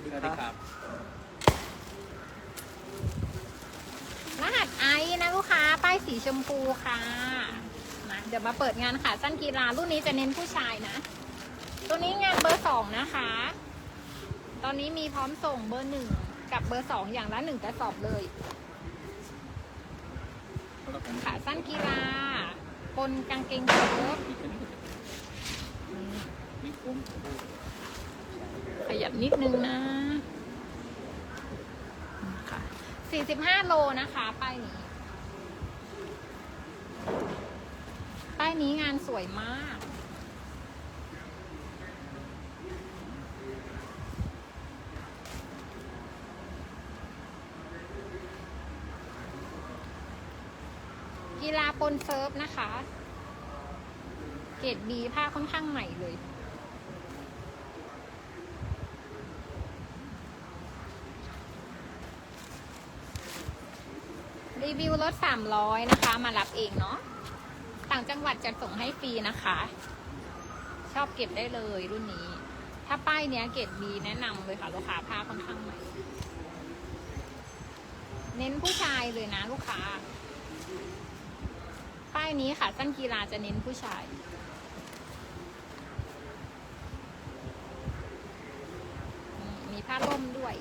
วัสดีสวัสคดีรับครับ รหัสไอนะลูกค้า ป้ายสีชมพูค่ะมาเดี๋ยวมาเปิดงานค่ะสั้นกีฬารุ่นนี้จะเน้นผู้ชายนะ ตัวนี้งานเบอร์สองนะคะ ตอนนี้มีพร้อมส่งเบอร์หนึ่งกับเบอร์สองอย่างละหนึ่งกระสอบเลย ขาสั้นกีฬาปนกางเกงเชิ้ตมีคุ้ม ขยับนิดนึงนะค่ะ45โลนะคะป้ายนี้ ป้ายนี้งานสวยมาก กีฬาปนเซิร์ฟนะคะ เกรดบีผ้าค่อนข้างใหม่เลย รีวิวรถ300นะคะ มารับเองเนาะต่างจังหวัดจะส่งให้ฟรีนะคะ ชอบเก็บได้เลยรุ่นนี้ ถ้าป้ายเนี้ยเกรดบีแนะนำเลยค่ะลูกค้าผ้าค่อนข้างใหม่เน้นผู้ชายเลยนะลูกค้า ป้ายนี้ค่ะสั้นกีฬาจะเน้นผู้ชาย มีผ้าล่มด้วย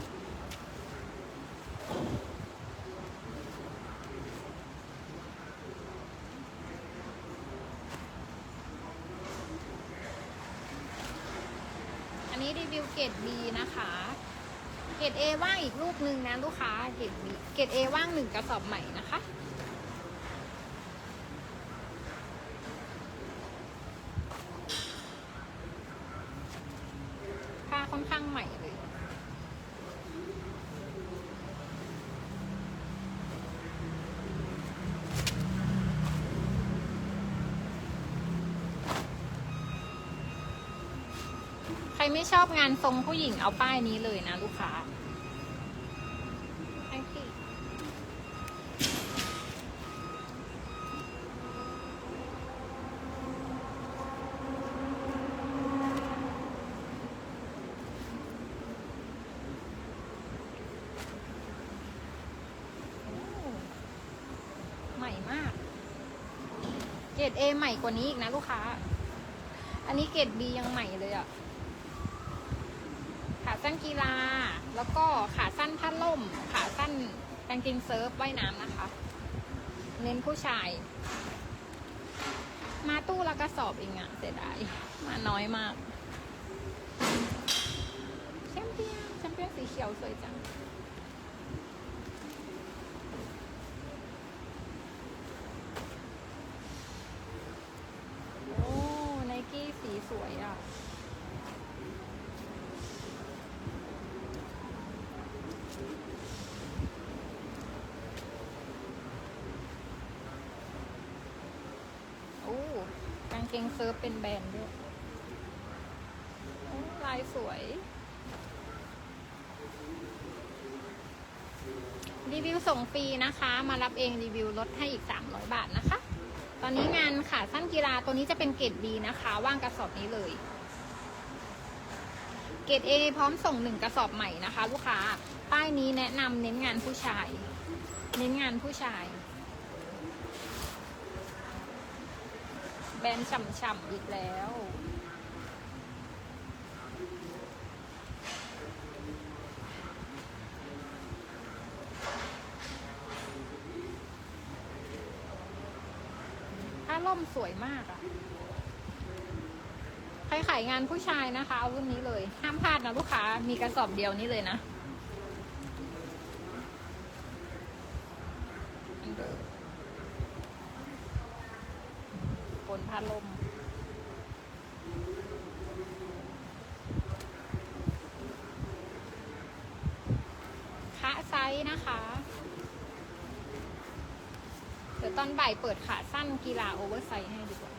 นนี้รีวิวเกรด B นะคะ เกรด A ว่างอีกลูกหนึ่งนะลูกค้า เกรด B เกรด A ว่างหนึ่งกระสอบใหม่นะคะ ผ้าค่อนข้างใหม่เลย ใคร ไม่ชอบงานทรงผู้หญิงเอาป้ายนี้เลยนะลูกค้าใหม่มากเกรด A ใหม่กว่านี้อีกนะลูกค้า อันนี้เกรด B ยังใหม่เลยอะขา สั้นกีฬา แล้วก็ขาสั้นผ้าล่ม ขาสั้นกางเกงเซิร์ฟว่ายน้ำนะคะ เน้นผู้ชาย มาตู้ละกระสอบเองอะเสียดายมาน้อยมากแชมเปี้ยนแชมเปี้ยนสีเขียวสวยจังโอ้ไนกี้สีสวยอะ โอ้กาง เกงเซิร์ฟเป็นแบรนด์ด้วยลายสวย รีวิวส่งฟรีนะคะ มารับเองรีวิวลดให้อีก 300 บาทนะคะ ตอนนี้งานขาสั้นกีฬาตัวนี้จะเป็นเกรดดีนะคะ ว่างกระสอบนี้เลย เกรด A พร้อมส่งหนึ่งกระสอบใหม่นะคะ ลูกค้า ป้ายนี้แนะนำเน้นงานผู้ชาย เน้นงานผู้ชาย แบรนด์ฉ่ำๆอีกแล้ว ผ้าล่มสวยมากอะ่ะ ใครขายงานผู้ชายนะคะ เอารุ่นนี้เลย ห้ามพลาดนะลูกค้า มีกระสอบเดียวนี้เลยนะอันเดิมบนผ้า ลมคะไซส์นะคะ เดี๋ยวตอนบ่ายเปิดขาสั้นกีฬาโอเวอร์ไซส์ให้ดีกว่า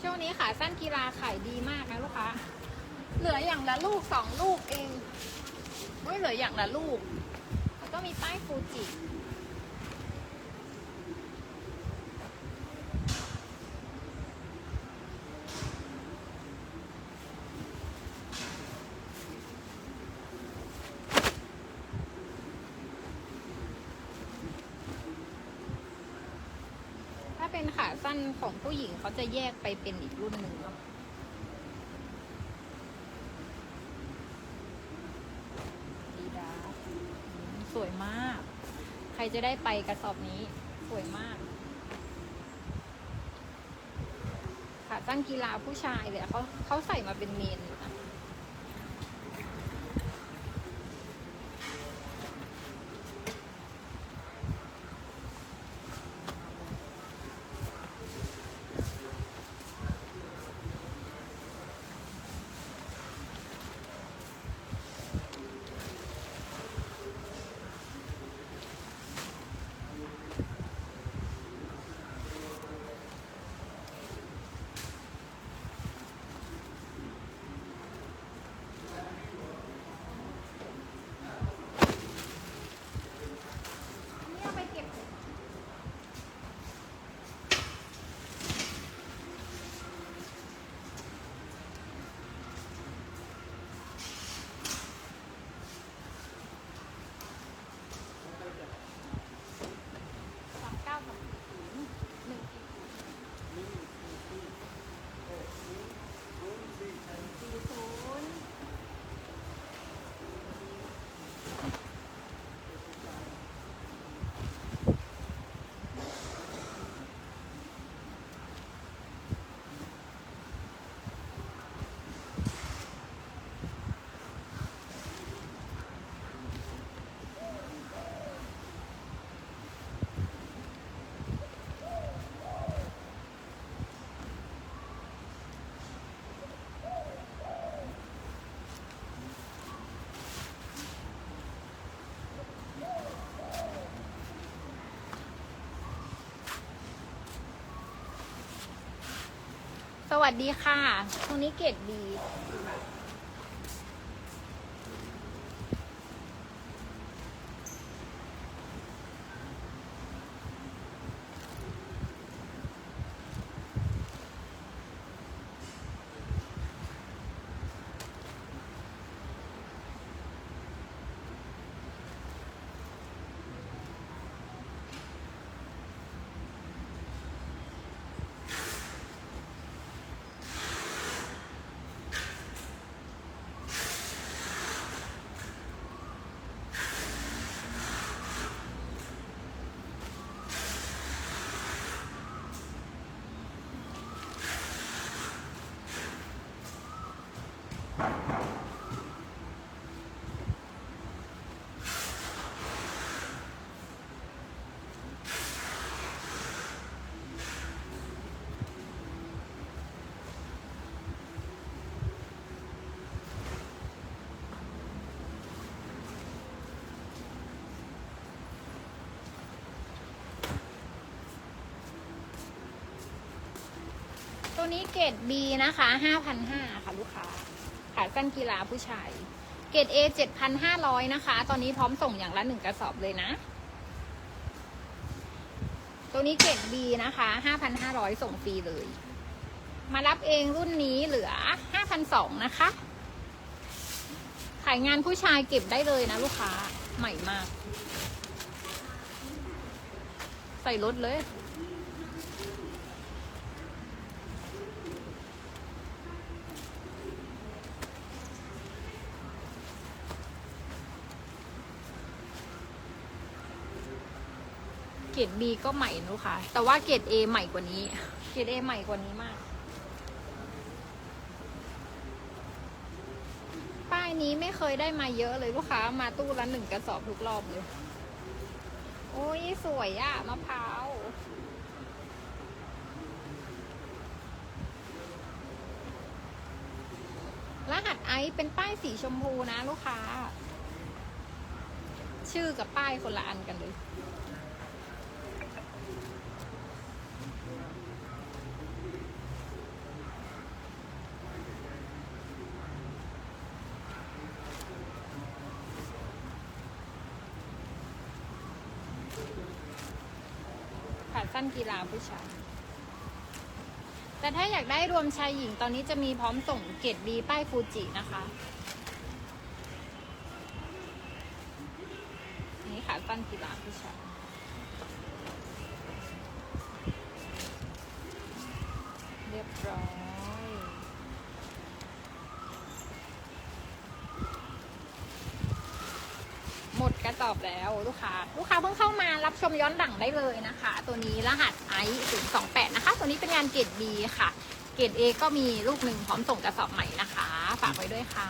ช่วงนี้ขาสั้นกีฬาขายดีมากนะลูกค้า เหลืออย่างละลูกสองลูกเองไม่เหลืออย่างละลูก แล้วก็มีป้ายฟูจิ สั้นของผู้หญิงเขาจะแยกไปเป็นอีกรุ่นหนึ่งเนาะดีดาสวยมาก ใครจะได้ไปกระสอบนี้ สวยมากขาสั้นกีฬาผู้ชายเลยเขาเขาใส่มาเป็นเมน วัสดีค่ะ ตรงนี้เกรดดี นี้เกรด B นะคะ 5,500 ค่ะลูกค้า ขาสั้นกีฬาผู้ชาย เกรด A 7,500 นะคะ ตอนนี้พร้อมส่งอย่างละหนึ่งกระสอบเลยนะ ตัวนี้เกรด B นะคะ 5,500 ส่งฟรีเลย มารับเองรุ่นนี้เหลือ 5,200 นะคะ ขายงานผู้ชายเก็บได้เลยนะลูกค้า ใหม่มาก ใส่รถเลย รด B ก็ใหม่นะลูกค้าแต่ว่าเกรด A ใหม่กว่านี้ เกรด A ใหม่กว่านี้มาก ป้ายนี้ไม่เคยได้มาเยอะเลยลูกค้า มาตู้ละหนึ่งกระสอบทุกรอบเลย โอ้ยสวยอะมะพร้าวรหัสไอซ์เป็นป้ายสีชมพูนะลูกค้า ชื่อกับป้ายคนละอันกันเลย ตั้นกีฬาผู้ชายแต่ถ้าอยากได้รวมชายหญิงตอนนี้จะมีพร้อมส่งเกรดบีป้ายฟูจินะคะ นี่ค่ะสั้นกีฬาผู้ชายเรียบร้อย หมด กระสอบแล้วลูกค้า ลูกค้าเพิ่งเข้ามารับชมย้อนหลังได้เลยนะคะ ตัวนี้รหัสไอศูนย์สองแปดนะคะ ตัวนี้เป็นงานเกรด B ค่ะ เกรด A ก็มีลูกหนึ่งพร้อมส่งกระสอบใหม่นะคะ ฝากไว้ด้วยค่ะ